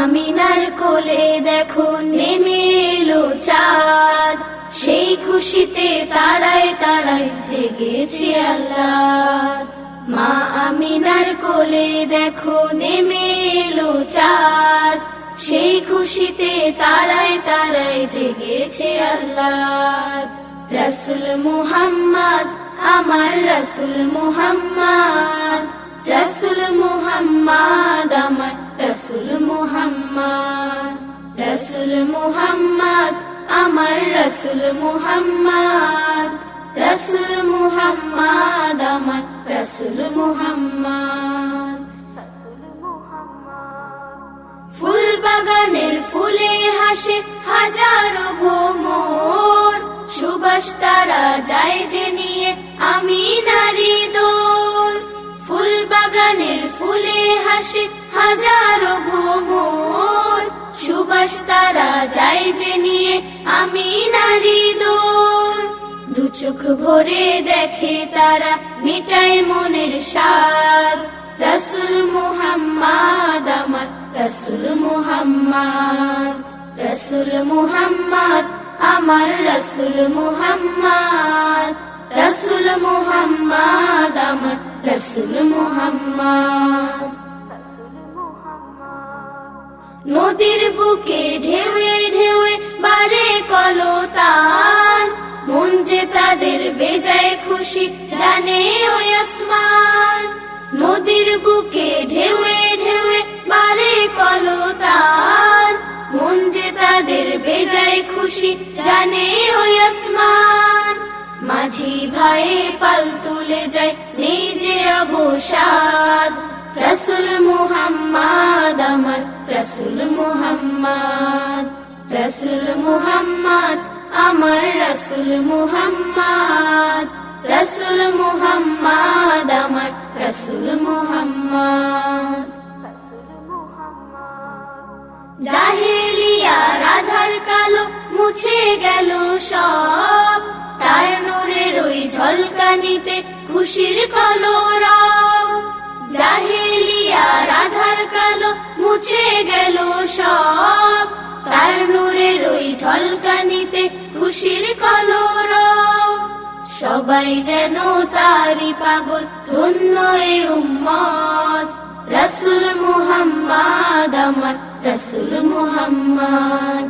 আমিনার কোলে দেখো নেমে এলো চাঁদ। সেই খুশিতে তারায় তারায় জেগেছে আল্লাহ মা আমিনার কোলে দেখো নেমে এলো চাঁদ। সেই খুশিতে তারায় তারায় জেগেছে আল্লাহ রসুল মুহাম্মদ, আমার রসুল মুহাম্মদ। রসুল মুহাম্মদ, আমার রসুল মুহাম্মদ রসুল মুহাম্মদ, আমার রসুল মুহাম্মদ রসুল মুহাম্মদ, আমার রসুল মুহাম্মদ। ফুল বাগানের ফুলে হাসে হাজারো ভ্রমর, সুবাস তারা যায় যে নিয়ে আমি নারী দোল ফুল বাগানের ফুলে হাসে হাজারো ভ্রমর সুবাস তারা যায় যে নিয়ে আমি নারী দোল দু চোখ ভরে দেখে তারা মিটায় মনের স্বাদ। রসুল মুহাম্মদ আমার রসুল মুহাম্মদ। রসুল মুহাম্মদ আমার রসুল মুহাম্মদ। রসুল মুহাম্মদ আমার রসুল মুহাম্মদ। নদীর বুকে ঢেউয়ে ঢেউয়ে বারে কলতান। মন যে তাদের বেজায় খুশি, জানে ওই আসমান। নদীর বুকে ঢেউয়ে ঢেউয়ে বারে কলতান। মন যে তাদের বেজায় খুশি, জানে ওই আসমান। মাঝি ভাইয়ে পাল তুলে যায় নিজে অবসাদ। রসুল মুহাম্মদ রসুল মুহাম্মদ রসুল মুহাম্মদ, আমার রসুল মুহাম্মদ রসুল মুহাম্মদ, আমার রসুল মুহাম্মদ। জাহেলিয়া রাধার কালো মুছে গেল সব, তার নূরের ওই ঝলকানিতে খুশির কলরব। মুছে গেল সব। তার নূরের ওই ঝলকানিতে খুশির কলরব সবাই যেন তারি পাগল, ধন্য এ উম্মত। রসুল মুহাম্মদ আমার রসুল মুহাম্মদ।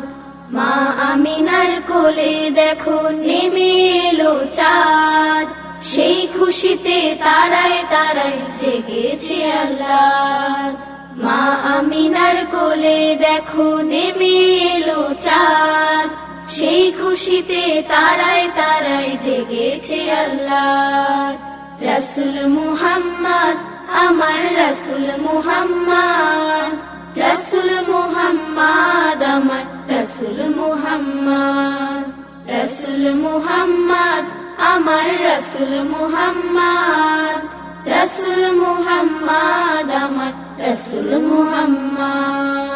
মা আমিনার কোলে দেখো, নেমে এলো চাঁদ। সেই খুশিতে তারায় তারায় জেগেছে আল্লাহ। মা আমিনার কোলে দেখো নেমে এলো চাঁদ। সেই খুশিতে তারায় তারায় জেগেছে আল্লাহ। রসুল মুহাম্মদ, আমার রসুল মুহাম্মদ। রসুল মুহাম্মদ, আমার রসুল মুহাম্মদ। রসুল মুহাম্মদ, আমার রসুল মুহাম্মদ। রসুল মুহাম্মদ আমার রসুল মুহাম্মদ